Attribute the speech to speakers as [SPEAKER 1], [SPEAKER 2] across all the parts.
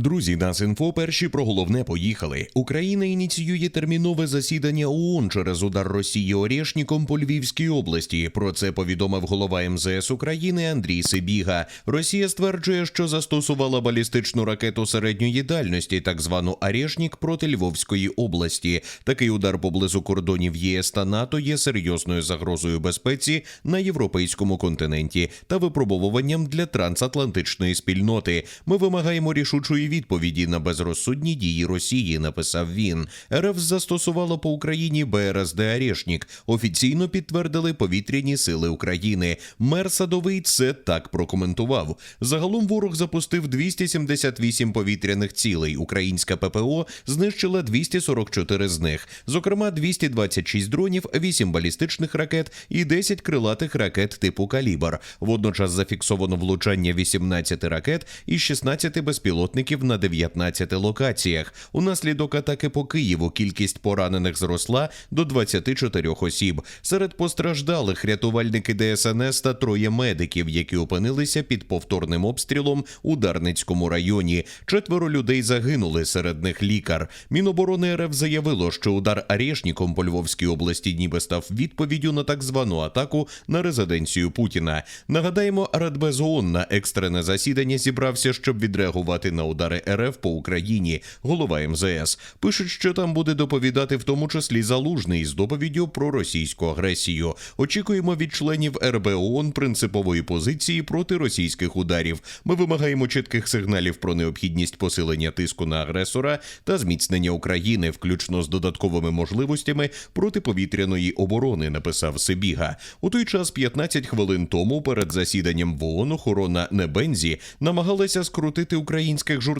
[SPEAKER 1] Друзі, нас інфо перші про головне поїхали. Україна ініціює термінове засідання ООН через удар Росії Орєшніком по Львівській області. Про це повідомив голова МЗС України Андрій Сибіга. Росія стверджує, що застосувала балістичну ракету середньої дальності, так звану Орєшнік, проти Львовської області. Такий удар поблизу кордонів ЄС та НАТО є серйозною загрозою безпеці на європейському континенті та випробовуванням для трансатлантичної спільноти. Ми вимагаємо рішучої відповіді на безрозсудні дії Росії. Написав він. РФ застосувало по Україні БРСД «Орешнік». Офіційно підтвердили повітряні сили України. Мер Садовий це так прокоментував. Загалом ворог запустив 278 повітряних цілей. Українська ППО знищила 244 з них, зокрема 226 дронів, 8 балістичних ракет і 10 крилатих ракет типу Калібр. Водночас зафіксовано влучання 18 ракет і 16 безпілотників на 19 локаціях. Унаслідок атаки по Києву кількість поранених зросла до 24 осіб. Серед постраждалих рятувальники ДСНС та троє медиків, які опинилися під повторним обстрілом у Дарницькому районі. Четверо людей загинули, серед них лікар. Міноборони РФ заявило, що удар Арешніком по Львовській області ніби став відповіддю на так звану атаку на резиденцію Путіна. Нагадаємо, Радбез ООН на екстрене засідання зібрався, щоб відреагувати на удари РФ по Україні. Голова МЗС пишуть, що там буде доповідати в тому числі залужний з доповіддю про російську агресію. Очікуємо від членів РБ ООН принципової позиції проти російських ударів. Ми вимагаємо чітких сигналів про необхідність посилення тиску на агресора та зміцнення України, включно з додатковими можливостями протиповітряної оборони. Написав Сибіга. У той час 15 хвилин тому перед засіданням в ООН охорона Небензі намагалася скрутити українських журналістів,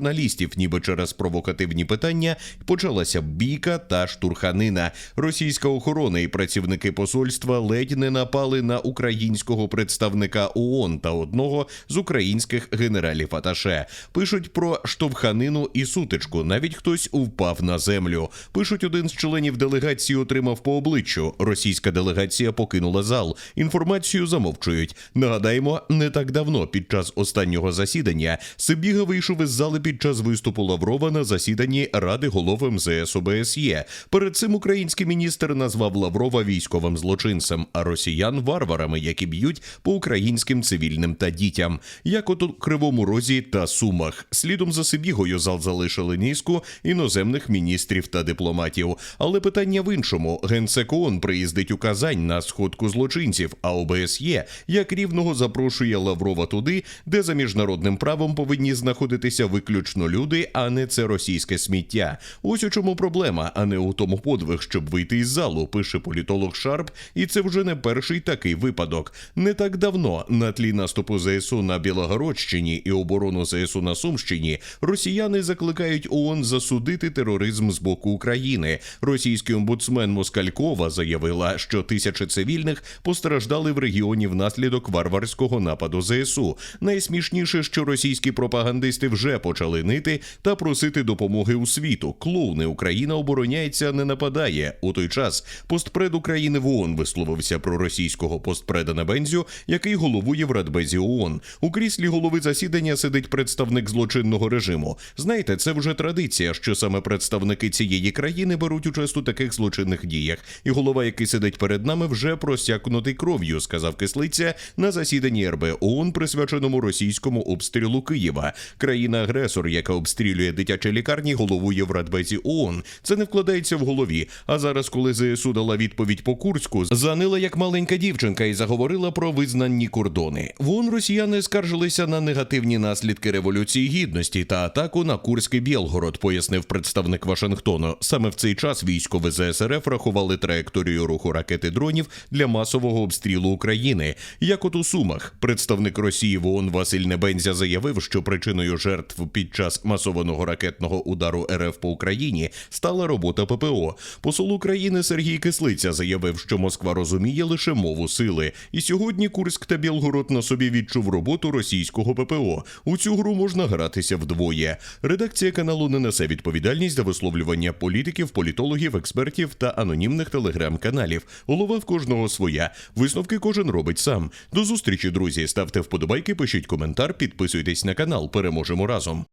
[SPEAKER 1] ніби через провокативні питання почалася бійка та штурханина. Російська охорона і працівники посольства ледь не напали на українського представника ООН та одного з українських генералів Аташе. Пишуть про штовханину і сутичку. Навіть хтось впав на землю. Пишуть, один з членів делегації отримав по обличчю. Російська делегація покинула зал. Інформацію замовчують. Нагадаємо, не так давно, під час останнього засідання, Сибіга вийшов із зали під час виступу Лаврова на засіданні Ради голов МЗС ОБСЄ. Перед цим український міністр назвав Лаврова військовим злочинцем, а росіян варварами, які б'ють по українським цивільним та дітям, як от у Кривому Розі та Сумах. Слідом за Сибігою зал залишили низку іноземних міністрів та дипломатів. Але питання в іншому: генсек ООН приїздить у Казань на сходку злочинців, а ОБСЄ як рівного запрошує Лаврова туди, де за міжнародним правом повинні знаходитися виключно люди, а не це російське сміття. Ось у чому проблема, а не у тому подвиг, щоб вийти із залу, пише політолог Шарп, і це вже не перший такий випадок. Не так давно на тлі наступу ЗСУ на Білогородщині і оборону ЗСУ на Сумщині росіяни закликають ООН засудити тероризм з боку України. Російський омбудсмен Москалькова заявила, що тисячі цивільних постраждали в регіоні внаслідок варварського нападу ЗСУ. Найсмішніше, що російські пропагандисти вже почали нити та просити допомоги у світу. Клоуни Україна обороняється, не нападає. У той час постпред України в ООН висловився про російського постпреда на Бензю, який головує в Радбезі ООН. У кріслі голови засідання сидить представник злочинного режиму. Знаєте, це вже традиція, що саме представники цієї країни беруть участь у таких злочинних діях. І голова, який сидить перед нами, вже просякнутий кров'ю, сказав кислиця на засіданні РБ ООН, присвяченому російському обстрілу Києва. Країна-агресор, яка обстрілює дитячі лікарні, головує в Радбезі ООН. Це не вкладається в голові. А зараз, коли ЗСУ дала відповідь по Курську, занила як маленька дівчинка і заговорила про визнанні кордони. В ООН росіяни скаржилися на негативні наслідки революції гідності та атаку на Курський Білгород, пояснив представник Вашингтону. Саме в цей час військові ЗСРФ рахували траєкторію руху ракети дронів для масового обстрілу України. Як от у Сумах, представник Росії в ООН Василь Небензя заявив, що причиною жертв під час масованого ракетного удару РФ по Україні стала робота ППО. Посол України Сергій Кислиця заявив, що Москва розуміє лише мову сили, і сьогодні Курськ та Білгород на собі відчув роботу російського ППО. У цю гру можна гратися вдвоє. Редакція каналу не несе відповідальність за висловлювання політиків, політологів, експертів та анонімних телеграм-каналів. Голова в кожного своя. Висновки кожен робить сам. До зустрічі, друзі. Ставте вподобайки, пишіть коментар, підписуйтесь на канал. Переможемо разом.